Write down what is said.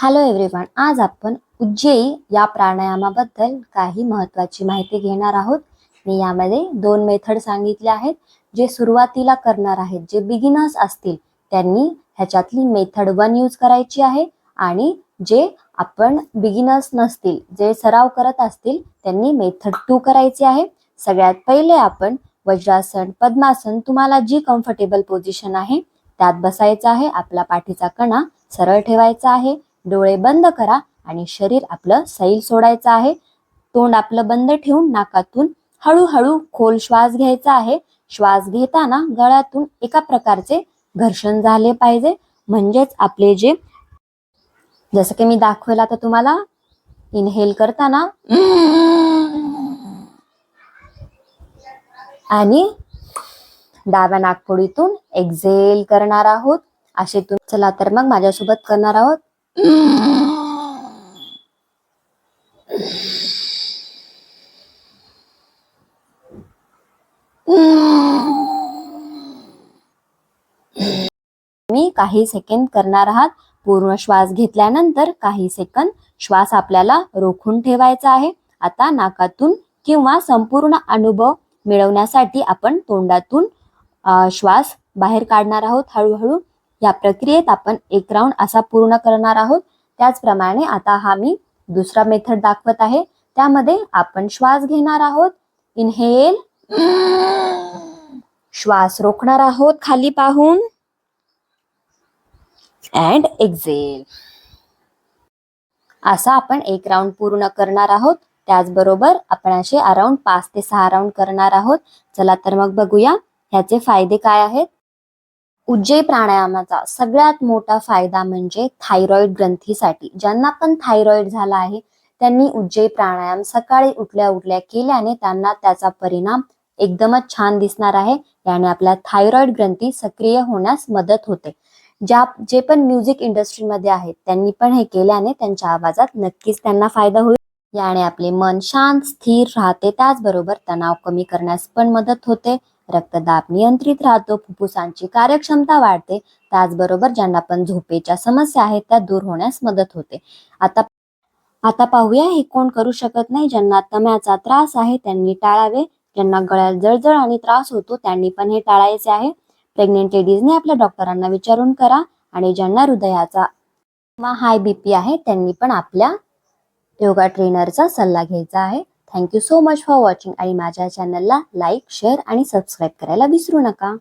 Hello everyone आज आपण उज्जयी या प्राणायामाबद्दल काही महत्त्वाची माहिती घेणार आहोत. मी यामध्ये दोन मेथड सांगितले आहेत जे सुरुवातीला करणार आहेत जे बिगिनर्स असतील त्यांनी ह्याच्यातली मेथड वन यूज करायची आहे आणि जे आपण बिगिनर्स नसतील जे सराव करत असतील त्यांनी मेथड टू करायची आहे. सगळ्यात पहिले आपण वज्रासन पद्मासन तुम्हाला जी कम्फर्टेबल पोझिशन आहे त्यात बसायचं आहे आपला पाठीचा कणा सरळ ठेवायचा आहे. डोळे बंद करा आणि शरीर आपलं सैल सोडायचं आहे. तोंड आपलं बंद ठेवून नाकातून हळूहळू खोल श्वास घ्यायचा आहे. श्वास घेताना गळ्यातून एका प्रकारचे घर्षण झाले पाहिजे. म्हणजेच आपले जे जसं की मी दाखवेल आता तुम्हाला इनहेल करताना आणि डाव्या नाकपुडीतून एक्झेल करणार आहोत. असे तुम्ही चला तर मग माझ्यासोबत करणार आहोत. मी काही सेकंद करणार आहात. पूर्ण श्वास घेतल्यानंतर काही सेकंद श्वास आपल्याला रोखून ठेवायचा आहे. आता नाकातून किंवा संपूर्ण अनुभव मिळवण्यासाठी आपण तोंडातून श्वास बाहेर काढणार आहोत. हळूहळू या प्रक्रियेत आपण एक राऊंड असा पूर्ण करणार आहोत. त्याचप्रमाणे आता हा मी दुसरा मेथड दाखवत आहे. त्यामध्ये आपण श्वास घेणार आहोत. इनहेल श्वास रोखणार आहोत खाली पाहून. अँड एक्झेल असा आपण एक राऊंड पूर्ण करणार आहोत. त्याचबरोबर आपण असे अराउंड पाच ते सहा राऊंड करणार आहोत. चला तर मग बघूया ह्याचे फायदे काय आहेत. उज्जय प्राणायामाचा सगळ्यात मोठा फायदा म्हणजे थायरॉइड ग्रंथीसाठी. ज्यांना पण थायरॉइड झाला आहे त्यांनी उज्जय प्राणायाम सकाळी उठल्या उठल्या केल्याने त्यांना त्याचा परिणाम एकदमच छान दिसणार आहे. याने आपल्या थायरॉइड ग्रंथी सक्रिय होण्यास मदत होते. ज्या जे पण म्युझिक इंडस्ट्रीमध्ये आहेत त्यांनी पण हे केल्याने त्यांच्या आवाजात नक्कीच त्यांना फायदा होईल. याने आपले मन शांत स्थिर राहते. त्याचबरोबर तणाव कमी करण्यास पण मदत होते. रक्तदाब नियंत्रित राहतो. फुफ्फुसांची कार्यक्षमता वाढते. त्याचबरोबर ज्यांना पण झोपेच्या समस्या आहेत त्या दूर होण्यास मदत होते. आता आता पाहूया हे कोण करू शकत नाही. ज्यांना तम्याचा त्रास आहे त्यांनी टाळावे. ज्यांना गळ्यात जळजळ आणि त्रास होतो त्यांनी पण हे टाळायचे आहे. प्रेग्नेंट लेडीजने आपल्या डॉक्टरांना विचारून करा. आणि ज्यांना हृदयाचा किंवा हाय बीपी आहे त्यांनी पण आपल्या योगा ट्रेनरचा सल्ला घ्यायचा आहे. Thank you so much for watching आणि माझ्या चॅनलला लाईक शेअर आणि सबस्क्राईब करायला विसरू नका.